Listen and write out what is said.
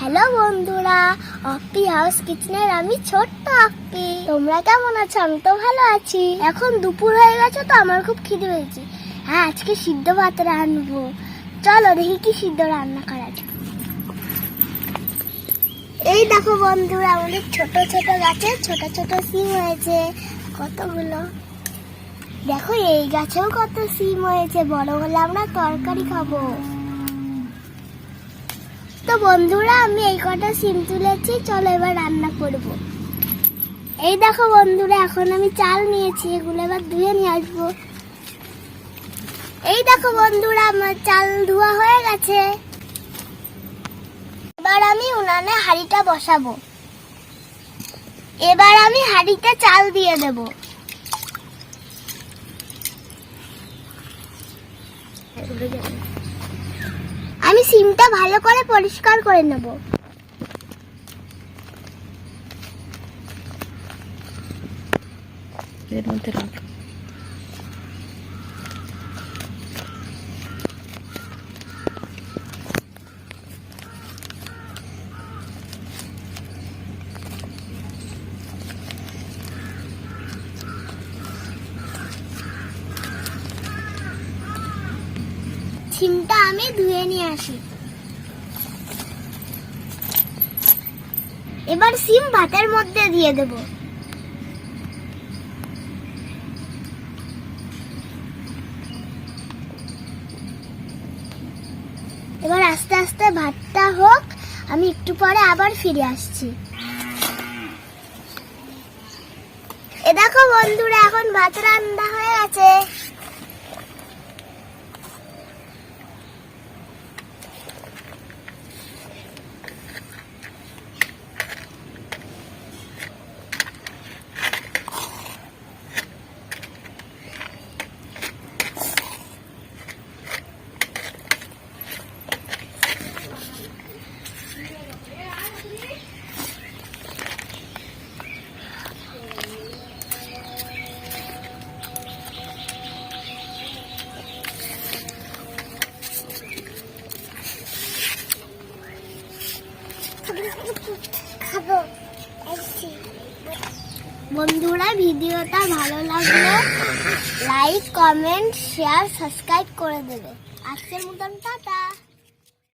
Hello বন্ধুরা, অপ্পি house কিচেনের আমি ছোট্ট অপ্পি। তোমরা কেমন আছো? আমি তো ভালো আছি। এখন দুপুর হয়ে গেছে তো আমার খুব খিদে পেয়েছে। হ্যাঁ আজকে সিদ্ধ ভাত রান্নবো চলো দেখি কি সিদ্ধ রান্না করা যায়। এই দেখো বন্ধুরা, আমাদের ছোট ছোট গাছে ছোট ছোট সিম হয়েছে। কতগুলো? দেখো, এই গাছেও কত সিম হয়েছে। বড় হলে আমরা তরকারি খাব। তো বন্ধুরা, আমি এই কটা সিম তুলেছি। চলো এবার রান্না করব। এই দেখো বন্ধুরা, এখন আমি চাল নিয়েছি, এগুলো এবার ধুয়ে নিয়ে আসব। এই দেখো বন্ধুরা, আমার চাল ধোয়া হয়ে গেছে। এবার আমি উনানে হাঁড়িটা বসাবো। এবার আমি হাঁড়িতে চাল দিয়ে দেব। আমি সিমটা ভালো করে পরিষ্কার করে নেব। এর মধ্যে রাখ সিমটা আমি ধুয়ে নিয়ে আসি। এবার সিম ভাতের মধ্যে দিয়ে দেব। এবার আস্তে আস্তে ভাতটা হোক, আমি একটু পরে আবার ফিরে আসছি। এ দেখো বন্ধুরা, এখন ভাত রান্না হয়ে বন্ধুরা ভিডিওটা ভালো লাগলে লাইক কমেন্ট শেয়ার সাবস্ক্রাইব করে দেবে। আজকের মতন টাটা।